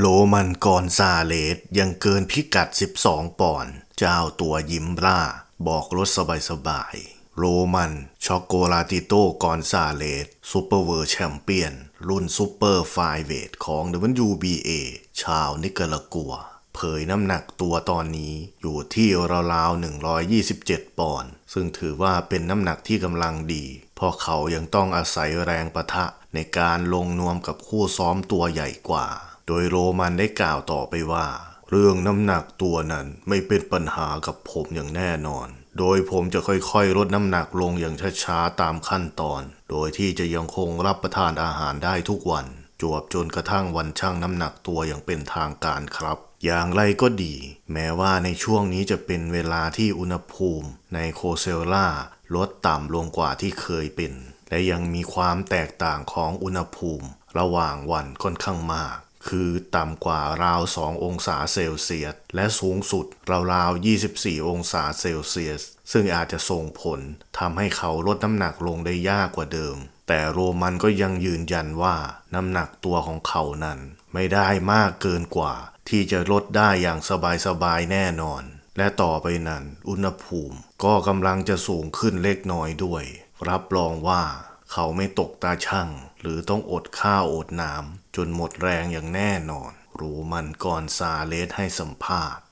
โรมันกอนซาเลสยังเกินพิกัด 12 ปอนด์เจ้าตัวยิ้มร่า บอกรถสบายๆ โรมันช็อกโกลาติโตกอนซาเลสซูเปอร์เวิร์แชมเปี้ยน รุ่นซูเปอร์ไฟเวทของ WBA ชาวนิการากัว เผยน้ำหนักตัวตอนนี้อยู่ที่ราวๆ 127 ปอนด์ซึ่งถือว่าเป็นน้ำหนักที่กำลังดี เพราะเขายังต้องอาศัยแรงประทะในการลงนวมกับคู่ซ้อมตัวใหญ่กว่า โดยโรมันได้กล่าวต่อไปว่า เรื่องน้ำหนักตัวนั้นไม่เป็นปัญหากับผมอย่างแน่นอน โดยผมจะค่อยๆ ลดน้ำหนักลงอย่างช้าๆ ตามขั้นตอน โดยที่จะยังคงรับประทานอาหารได้ทุกวัน จวบจนกระทั่งวันชั่งน้ำหนักตัวอย่างเป็นทางการครับ อย่างไรก็ดี แม้ว่าในช่วงนี้จะเป็นเวลาที่อุณหภูมิ ในโคเซลล่าลดต่ำลงกว่าที่เคยเป็น และยังมีความแตกต่างของอุณหภูมิ ระหว่างวันค่อนข้างมาก คือต่ำกว่าราว 2 องศาเซลเซียส และสูงสุดราวๆ 24 องศาเซลเซียส ซึ่งอาจจะส่งผลทำให้เขาลดน้ำหนักลงได้ยากกว่าเดิม แต่โรมันก็ยังยืนยันว่าน้ำหนักตัวของเขานั้น ไม่ได้มากเกินกว่า ที่จะลดได้อย่างสบายๆแน่นอน และต่อไปนั้น อุณหภูมิ ก็กำลังจะสูงขึ้นเล็กน้อยด้วย รับรองว่า เขาไม่ตกตาช่างหรือต้องอดข้าวอดน้ำจนหมดแรงอย่างแน่นอน รู้มันก่อนซาเลสให้สัมภาษณ์